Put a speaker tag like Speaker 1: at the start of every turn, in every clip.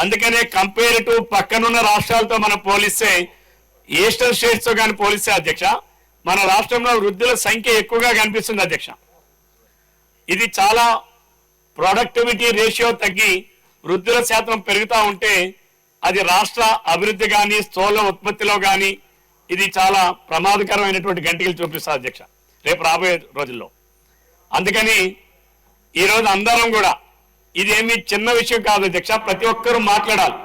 Speaker 1: అందుకనే compare to పక్కనున్న రాష్ట్రాలతో మనం పోలిస్తే ఈస్టర్న్ స్టేట్స్తో కానీ పోలిస్తే అధ్యక్ష మన రాష్ట్రంలో వృద్ధుల సంఖ్య ఎక్కువగా కనిపిస్తుంది అధ్యక్ష. ఇది చాలా ప్రొడక్టివిటీ రేషియో తగ్గి వృద్ధుల శాతం పెరుగుతూ ఉంటే అది రాష్ట్ర అభివృద్ధి కానీ స్థూల ఉత్పత్తిలో కానీ ఇది చాలా ప్రమాదకరమైనటువంటి గంటికలు చూపిస్తుంది అధ్యక్ష రేపు రాబోయే రోజుల్లో. అందుకని ఈరోజు అందరం కూడా ఇదేమి చిన్న విషయం కాదు అధ్యక్ష ప్రతి ఒక్కరూ మాట్లాడాలి.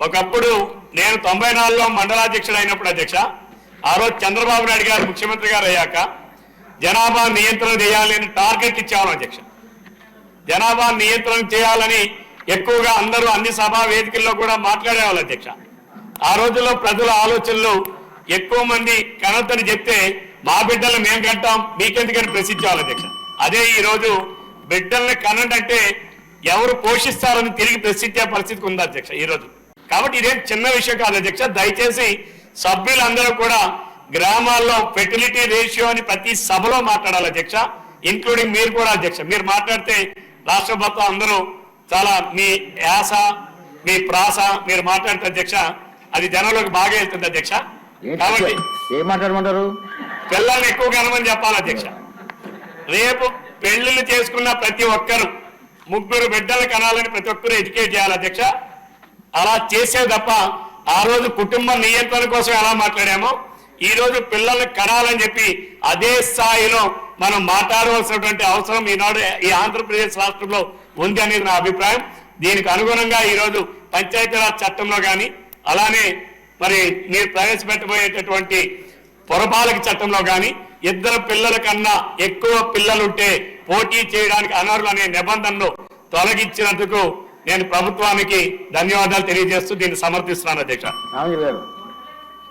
Speaker 1: ఒకప్పుడు నేను తొంభై నాలుగులో మండలాధ్యక్షుడు అయినప్పుడు అధ్యక్ష ఆ రోజు చంద్రబాబు నాయుడు గారు ముఖ్యమంత్రి గారు అయ్యాక జనాభా నియంత్రణ చేయాలని టార్గెట్ ఇచ్చాము అధ్యక్ష జనాభా నియంత్రణ చేయాలని ఎక్కువగా అందరూ అన్ని సభా వేదికల్లో కూడా మాట్లాడేవాళ్ళు అధ్యక్ష ఆ రోజుల్లో ప్రజల ఆలోచనలు ఎక్కువ మంది కనొద్దని చెప్తే మా బిడ్డలు మేము కంటాం మీకెందుకని ప్రశ్నించేవాళ్ళు అధ్యక్ష అదే ఈరోజు బిడ్డల్ని కనంటే ఎవరు పోషిస్తారని తిరిగి ప్రశ్నించే పరిస్థితికి ఉంది అధ్యక్ష ఈ రోజు. కాబట్టి ఇదేం చిన్న విషయం కాదు అధ్యక్ష దయచేసి సభ్యులందరూ కూడా గ్రామాల్లో ఫెర్టిలిటీ రేషియో అని ప్రతి సభలో మాట్లాడాలి అధ్యక్ష ఇంక్లూడింగ్ మీరు కూడా అధ్యక్ష. మీరు మాట్లాడితే రాష్ట్ర మొత్తం అందరూ చాలా మీ యాస మీ ప్రాస మీరు మాట్లాడితే అధ్యక్ష అది జనంలోకి బాగా వెళ్తుంది అధ్యక్ష. కాబట్టి
Speaker 2: ఏం మాట్లాడమంటారు?
Speaker 1: పిల్లల్ని ఎక్కువ కనమని చెప్పాలి అధ్యక్ష. రేపు పెళ్ళిళ్ళు ఉన్న ప్రతి ఒక్కరు ముగ్గురు బిడ్డలు కనాలని ప్రతి ఒక్కరు ఎడ్యుకేట్ చేయాలి అధ్యక్ష. అలా చేసే తప్ప ఆ రోజు కుటుంబ నియంత్రణ కోసం ఎలా మాట్లాడామో ఈ రోజు పిల్లల్ని కనాలని చెప్పి అదే స్థాయిలో మనం మాట్లాడవలసినటువంటి అవసరం ఈనాడు ఈ ఆంధ్రప్రదేశ్ రాష్ట్రంలో ఉంది అనేది నా అభిప్రాయం. దీనికి అనుగుణంగా ఈ రోజు పంచాయతీరాజ్ చట్టంలో కానీ అలానే మరి మీరు ప్రవేశపెట్టబోయేటటువంటి పురపాలక చట్టంలో కానీ ఇద్దరు పిల్లల కన్నా ఎక్కువ పిల్లలుంటే పోటీ చేయడానికి అనర్హులు అనే నిబంధనను తొలగించినందుకు నేను ప్రభుత్వానికి ధన్యవాదాలు తెలియజేస్తూ దీన్ని సమర్థిస్తున్నాను అధ్యక్ష.